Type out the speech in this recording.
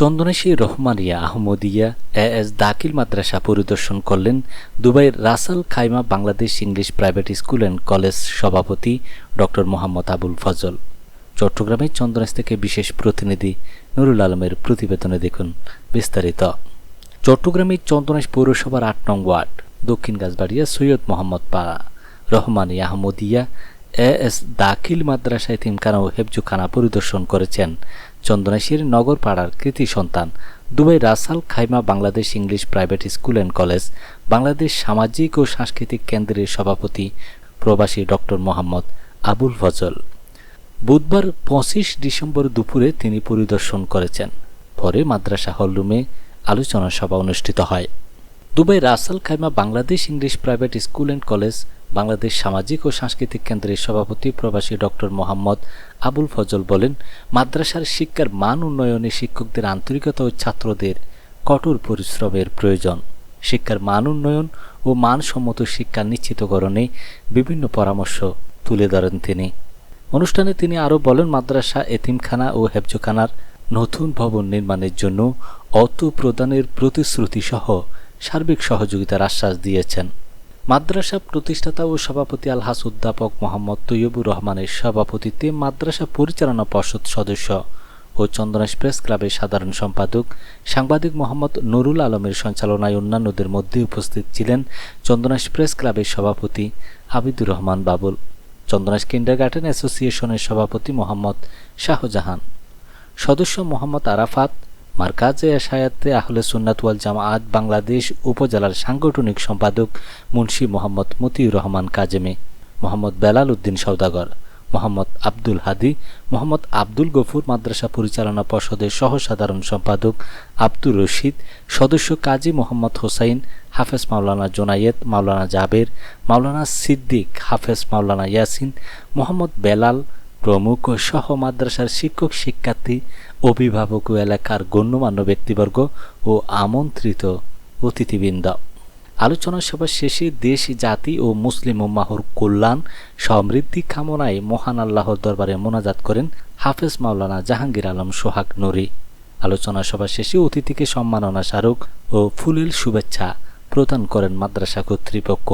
চন্দনেশী Rahmania Ahmadia A S দাকিল মাদ্রাসা পরিদর্শন করলেন দুবাইয়ের Ras al Khaimah Bangladesh English private school and college সভাপতি ডক্টর মোহাম্মদ আবুল ফজল। চট্টগ্রামের চন্দনেশ থেকে বিশেষ প্রতিনিধি নুরুল আলমের প্রতিবেদনে দেখুন বিস্তারিত। চট্টগ্রামের চন্দনেশ পৌরসভার আট নং ওয়ার্ড, দক্ষিণ গাছবাড়িয়া সৈয়দ মোহাম্মদ পাড়া রহমানী আহমদিয়া এ এস দাখিল মাদ্রাসা এতিমখানা ও হেফজুখানা পরিদর্শন করেছেন চন্দনাশীর নগর পাড়ার কৃতি সন্তান। Dubai Ras al Khaimah Bangladesh English private school and college, Bangladesh সামাজিক ও সাংস্কৃতিক কেন্দ্রের সভাপতি প্রবাসী ডক্টর মোহাম্মদ আবুল ফজল। বুধবার পঁচিশ ডিসেম্বর দুপুরে তিনি পরিদর্শন করেছেন। পরে মাদ্রাসা হলরুমে আলোচনা সভা অনুষ্ঠিত হয়। Dubai Ras al Khaimah Bangladesh English private school and college, Bangladesh সামাজিক ও সাংস্কৃতিক কেন্দ্রের সভাপতি প্রবাসী ডক্টর মোহাম্মদ আবুল ফজল বলেন, মাদ্রাসার শিক্ষার মান উন্নয়নে শিক্ষকদের আন্তরিকতা ও ছাত্রদের কঠোর পরিশ্রমের প্রয়োজন। শিক্ষার মান উন্নয়ন ও মানসম্মত শিক্ষা নিশ্চিতকরণে বিভিন্ন পরামর্শ তুলে ধরেন তিনি। অনুষ্ঠানে তিনি আরও বলেন, মাদ্রাসা, এতিমখানা ও হেফজখানার নতুন ভবন নির্মাণের জন্য অর্থ প্রদানের প্রতিশ্রুতি সহ সার্বিক সহযোগিতার আশ্বাস দিয়েছেন। মাদ্রাসা প্রতিষ্ঠাতা ও সভাপতি আলহাস অধ্যাপক মোহাম্মদ তৈয়বুর রহমানের সভাপতিত্বে মাদ্রাসা পরিচালনা পর্ষদ সদস্য ও চন্দনাশ প্রেস ক্লাবের সাধারণ সম্পাদক সাংবাদিক মোহাম্মদ নুরুল আলমের সঞ্চালনায় অন্যান্যদের মধ্যে উপস্থিত ছিলেন চন্দনাশ প্রেস ক্লাবের সভাপতি আবিদুর রহমান বাবুল, চন্দনাশ কিন্ডারগার্টেন অ্যাসোসিয়েশনের সভাপতি মোহাম্মদ শাহজাহান, সদস্য মোহাম্মদ আরাফাত মার্কাজে এশায়াতে আহলে সুন্নাত ওয়াল জামাআত বাংলাদেশ উপজেলার সাংগঠনিক সম্পাদক মুন্সী মোহাম্মদ মতিউর রহমান কাজেমে, মোহাম্মদ বেলাল উদ্দিন সৌদাগর মোহাম্মদ আব্দুল হাদি, মোহাম্মদ আব্দুল গফুর মাদ্রাসা পরিচালনা পর্ষদের সহ সাধারণ সম্পাদক আব্দুর রশিদ, সদস্য কাজী মোহাম্মদ হোসাইন, হাফেজ মাওলানা জোনায়েত মাওলানা জাবের, মাওলানা সিদ্দিক, হাফেজ মাওলানা ইয়াসিন, মোহাম্মদ বেলাল প্রমুখ সহ মাদ্রাসার শিক্ষক, শিক্ষার্থী অভিভাবক ও এলাকার গণ্যমান্য ব্যক্তিবর্গ ও আমন্ত্রিত অতিথিবৃন্দ। আলোচনা সভা শেষে দেশ, জাতি ও মুসলিম উম্মাহর কল্যাণ, সমৃদ্ধি কামনায় মহান আল্লাহর দরবারে মোনাজাত করেন হাফেজ মাওলানা জাহাঙ্গীর আলম সোহাগ নুরি। আলোচনা সভা শেষে অতিথিকে সম্মাননা স্মারক ও ফুলেল শুভেচ্ছা প্রদান করেন মাদ্রাসা কর্তৃপক্ষ।